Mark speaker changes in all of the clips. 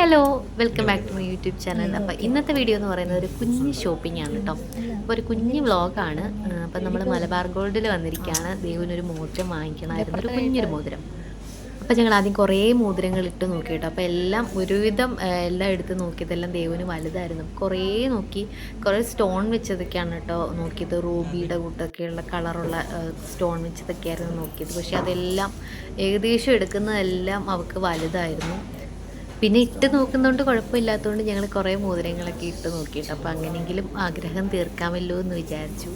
Speaker 1: Hello welcome back to my YouTube channel അപ്പോൾ ഇന്നത്തെ video എന്ന് പറയുന്നത് ഒരു കുഞ്ഞ് ഷോപ്പിംഗ് ആണ് കേട്ടോ അപ്പോൾ ഒരു കുഞ്ഞ് വ്ളോഗാണ് അപ്പോൾ നമ്മൾ മലബാർ ഗോൾഡിൽ വന്നിരിക്കുകയാണ് ദേവിനൊരു മോതിരം വാങ്ങിക്കണമായിരുന്നു ഒരു കുഞ്ഞൊരു മോതിരം. അപ്പോൾ ഞങ്ങൾ ആദ്യം കുറേ മോതിരങ്ങൾ ഇട്ട് നോക്കി കേട്ടോ അപ്പോൾ എല്ലാം ഒരുവിധം എല്ലാം എടുത്ത് നോക്കിയതെല്ലാം ദേവിന് വലുതായിരുന്നു. കുറേ നോക്കി. കുറേ സ്റ്റോൺ വെച്ചതൊക്കെയാണ് കേട്ടോ നോക്കിയത്. റൂബിയുടെ കൂട്ടൊക്കെയുള്ള കളറുള്ള സ്റ്റോൺ വെച്ചതൊക്കെയായിരുന്നു നോക്കിയത്. പക്ഷേ അതെല്ലാം ഏകദേശം എടുക്കുന്നതെല്ലാം അവൾക്ക് വലുതായിരുന്നു. പിന്നെ ഇട്ട് നോക്കുന്നതുകൊണ്ട് കുഴപ്പമില്ലാത്തതുകൊണ്ട് ഞങ്ങൾ കുറേ മോതിരങ്ങളൊക്കെ ഇട്ട് നോക്കിയിട്ട് അപ്പോൾ അങ്ങനെയെങ്കിലും ആഗ്രഹം തീർക്കാമല്ലോ എന്ന് വിചാരിച്ചു.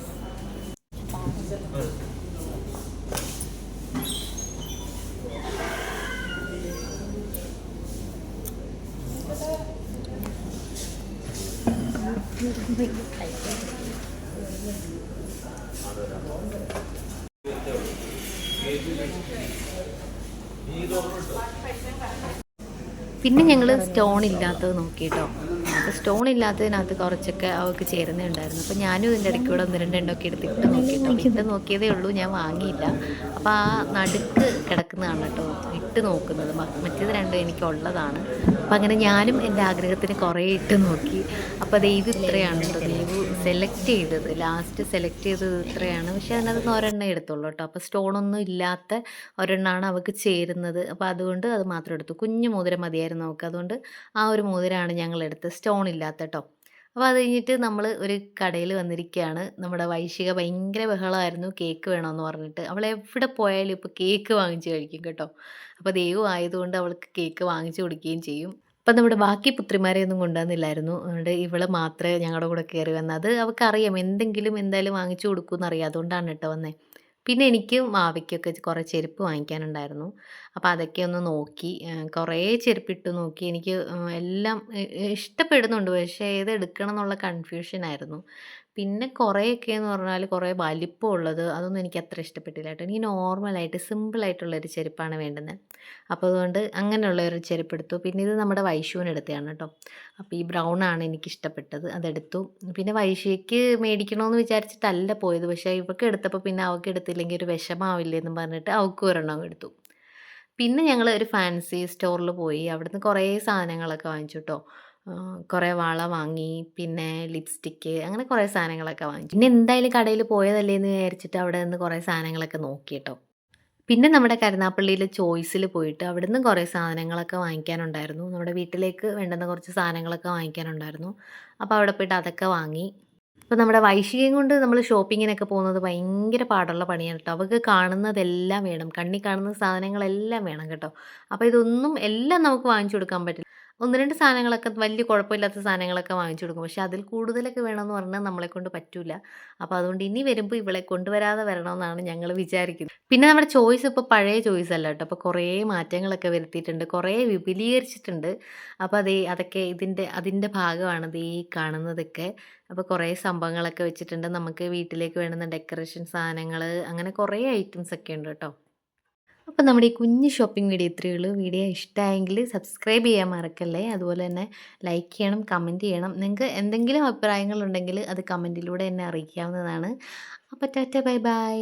Speaker 1: പിന്നെ ഞങ്ങൾ സ്റ്റോൺ ഇല്ലാത്തത് നോക്കിയിട്ടോ സ്റ്റോൺ ഇല്ലാത്തതിനകത്ത് കുറച്ചൊക്കെ അവൾക്ക് ചേരുന്നുണ്ടായിരുന്നു അപ്പോൾ ഞാനും ഇതിന്റെ ഇടയ്ക്ക് കൂടെ ഒന്ന് രണ്ടെണ്ണമൊക്കെ എടുത്തിട്ട് നോക്കിയിട്ടോ ഇട്ട് നോക്കിയതേ ഉള്ളൂ ഞാൻ വാങ്ങിയില്ല. അപ്പോൾ ആ നടുക്ക് കിടക്കുന്നതാണ് കേട്ടോ ഇട്ട് നോക്കുന്നത്. മറ്റേത് രണ്ടും എനിക്കുള്ളതാണ് അപ്പോൾ അങ്ങനെ ഞാനും എന്റെ ആഗ്രഹത്തിന് കുറേ ഇട്ട് നോക്കി. അപ്പോൾ അത് ഇത് ഇത്രയാണ് കേട്ടോ ദൈവു സെലക്ട് ചെയ്തത്. ലാസ്റ്റ് സെലക്ട് ചെയ്തത് ഇത്രയാണ്. പക്ഷേ അതിനകത്ത് ഒരെണ്ണം എടുത്തുള്ളൂ കേട്ടോ. അപ്പോൾ സ്റ്റോണൊന്നും ഇല്ലാത്ത ഒരെണ്ണമാണ് അവൾക്ക് ചേരുന്നത്. അപ്പോൾ അതുകൊണ്ട് അത് മാത്രം എടുത്തു. കുഞ്ഞു മോതിരം മതിയായിരുന്നു അവൾക്ക് അതുകൊണ്ട് ആ ഒരു മോതിരമാണ് ഞങ്ങൾ എടുത്തത്. സ്റ്റോൺ ഇല്ലാത്ത കേട്ടോ അപ്പോൾ അത് കഴിഞ്ഞിട്ട് നമ്മൾ ഒരു കടയിൽ വന്നിരിക്കുകയാണ്. നമ്മുടെ വൈശിക ഭയങ്കര ബഹളമായിരുന്നു. കേക്ക് വേണമെന്ന് പറഞ്ഞിട്ട്. അവൾ എവിടെ പോയാലും ഇപ്പോൾ കേക്ക് വാങ്ങിച്ച് കഴിക്കും കേട്ടോ. അപ്പോൾ ദൈവം ആയതുകൊണ്ട് അവൾക്ക് കേക്ക് വാങ്ങിച്ചു കൊടുക്കുകയും ചെയ്യും. അപ്പം നമ്മുടെ ബാക്കി പുത്രിമാരെ ഒന്നും കൊണ്ടുവന്നില്ലായിരുന്നു. അതുകൊണ്ട് ഇവൾ മാത്രമേ ഞങ്ങളുടെ കൂടെ കയറി വന്നത്. അവൾക്കറിയാം എന്തെങ്കിലും എന്തായാലും വാങ്ങിച്ചു കൊടുക്കുമെന്ന് അറിയാം. അതുകൊണ്ടാണ് കേട്ടോ വന്നത് പിന്നെ എനിക്ക് മാവിക്കൊക്കെ കുറേ ചെരുപ്പ് വാങ്ങിക്കാനുണ്ടായിരുന്നു. അപ്പോൾ അതൊക്കെ ഒന്ന് നോക്കി കുറേ ചെരുപ്പിട്ട് നോക്കി. എനിക്ക് എല്ലാം ഇഷ്ടപ്പെടുന്നുണ്ട്. പക്ഷേ ഏത് എടുക്കണം എന്നുള്ള കൺഫ്യൂഷനായിരുന്നു. പിന്നെ കുറേയൊക്കെ എന്ന് പറഞ്ഞാൽ കുറേ വലിപ്പമുള്ളത് അതൊന്നും എനിക്ക് അത്ര ഇഷ്ടപ്പെട്ടില്ല കേട്ടോ. എനിക്ക് നോർമലായിട്ട് സിമ്പിളായിട്ടുള്ളൊരു ചെരുപ്പാണ് വേണ്ടുന്നത് അപ്പോൾ അതുകൊണ്ട് അങ്ങനെയുള്ള ഒരു ചെരുപ്പ് എടുത്തു പിന്നെ ഇത് നമ്മുടെ വൈശുവിന് എടുത്തതാണ് കേട്ടോ. അപ്പോൾ ഈ ബ്രൗൺ ആണ് എനിക്ക് ഇഷ്ടപ്പെട്ടത് അതെടുത്തു. പിന്നെ വൈഷയ്ക്ക് മേടിക്കണമെന്ന് വിചാരിച്ചിട്ടല്ല പോയത്. പക്ഷേ ഇവൾക്ക് എടുത്തപ്പോൾ പിന്നെ അവൾക്ക് എടുത്തില്ലെങ്കിൽ ഒരു വിഷമാവില്ലേ എന്ന് പറഞ്ഞിട്ട് അവൾക്ക് ഒരെണ്ണം എടുത്തു. പിന്നെ ഞങ്ങൾ ഒരു ഫാൻസി സ്റ്റോറിൽ പോയി. അവിടുന്ന് കുറേ സാധനങ്ങളൊക്കെ വാങ്ങിച്ചു കേട്ടോ കുറേ വള വാങ്ങി പിന്നെ ലിപ്സ്റ്റിക്ക് അങ്ങനെ കുറേ സാധനങ്ങളൊക്കെ വാങ്ങിച്ചു. പിന്നെ എന്തായാലും കടയിൽ പോയതല്ലേ എന്ന് വിചാരിച്ചിട്ട് അവിടെ നിന്ന് കുറേ സാധനങ്ങളൊക്കെ നോക്കി കേട്ടോ പിന്നെ നമ്മുടെ കരുനാപ്പള്ളിയിൽ ചോയ്സിൽ പോയിട്ട് അവിടുന്ന് കുറേ സാധനങ്ങളൊക്കെ വാങ്ങിക്കാനുണ്ടായിരുന്നു. നമ്മുടെ വീട്ടിലേക്ക് വേണ്ടുന്ന കുറച്ച് സാധനങ്ങളൊക്കെ വാങ്ങിക്കാനുണ്ടായിരുന്നു. അപ്പോൾ അവിടെ പോയിട്ട് അതൊക്കെ വാങ്ങി. അപ്പോൾ നമ്മുടെ വൈശികയും കൊണ്ട് നമ്മൾ ഷോപ്പിങ്ങിനൊക്കെ പോകുന്നത് ഭയങ്കര പാടുള്ള പണിയാണ് കേട്ടോ. അവൾക്ക് കാണുന്നതെല്ലാം വേണം. കണ്ണി കാണുന്ന സാധനങ്ങളെല്ലാം വേണം കേട്ടോ. അപ്പോൾ ഇതൊന്നും എല്ലാം നമുക്ക് വാങ്ങിച്ചു കൊടുക്കാൻ പറ്റില്ല. ഒന്ന് രണ്ട് സാധനങ്ങളൊക്കെ വലിയ കുഴപ്പമില്ലാത്ത സാധനങ്ങളൊക്കെ വാങ്ങിച്ചു കൊടുക്കും. പക്ഷേ അതിൽ കൂടുതലൊക്കെ വേണമെന്ന് പറഞ്ഞാൽ നമ്മളെ കൊണ്ട് പറ്റൂല. അപ്പോൾ അതുകൊണ്ട് ഇനി വരുമ്പോൾ ഇവളെ കൊണ്ടുവരാതെ വരണമെന്നാണ് ഞങ്ങൾ വിചാരിക്കുന്നത്. പിന്നെ നമ്മുടെ ചോയ്സ് ഇപ്പോൾ പഴയ ചോയ്സ് അല്ല കേട്ടോ. അപ്പോൾ കുറേ മാറ്റങ്ങളൊക്കെ വരുത്തിയിട്ടുണ്ട്. കുറേ വിപുലീകരിച്ചിട്ടുണ്ട്. അപ്പോൾ അതേ അതൊക്കെ ഇതിന്റെ അതിന്റെ ഭാഗമാണ് ഈ കാണുന്നതൊക്കെ. അപ്പോൾ കുറേ സംഭവങ്ങളൊക്കെ വെച്ചിട്ടുണ്ട്. നമുക്ക് വീട്ടിലേക്ക് വേണ്ടുന്ന ഡെക്കറേഷൻ സാധനങ്ങൾ അങ്ങനെ കുറേ ഐറ്റംസ് ഒക്കെ ഉണ്ട് കേട്ടോ. അപ്പോൾ നമ്മുടെ ഈ കുഞ്ഞ് ഷോപ്പിംഗ് വീഡിയോ ഇത്രയേ ഉള്ളൂ. വീഡിയോ ഇഷ്ടമായെങ്കിൽ സബ്സ്ക്രൈബ് ചെയ്യാൻ മറക്കല്ലേ? അതുപോലെ തന്നെ ലൈക്ക് ചെയ്യണം കമന്റ് ചെയ്യണം. നിങ്ങൾക്ക് എന്തെങ്കിലും അഭിപ്രായങ്ങളുണ്ടെങ്കിൽ അത് കമന്റിലൂടെ എന്നെ അറിയിക്കാവുന്നതാണ്. അപ്പോൾ ടാറ്റ ബൈ ബൈ.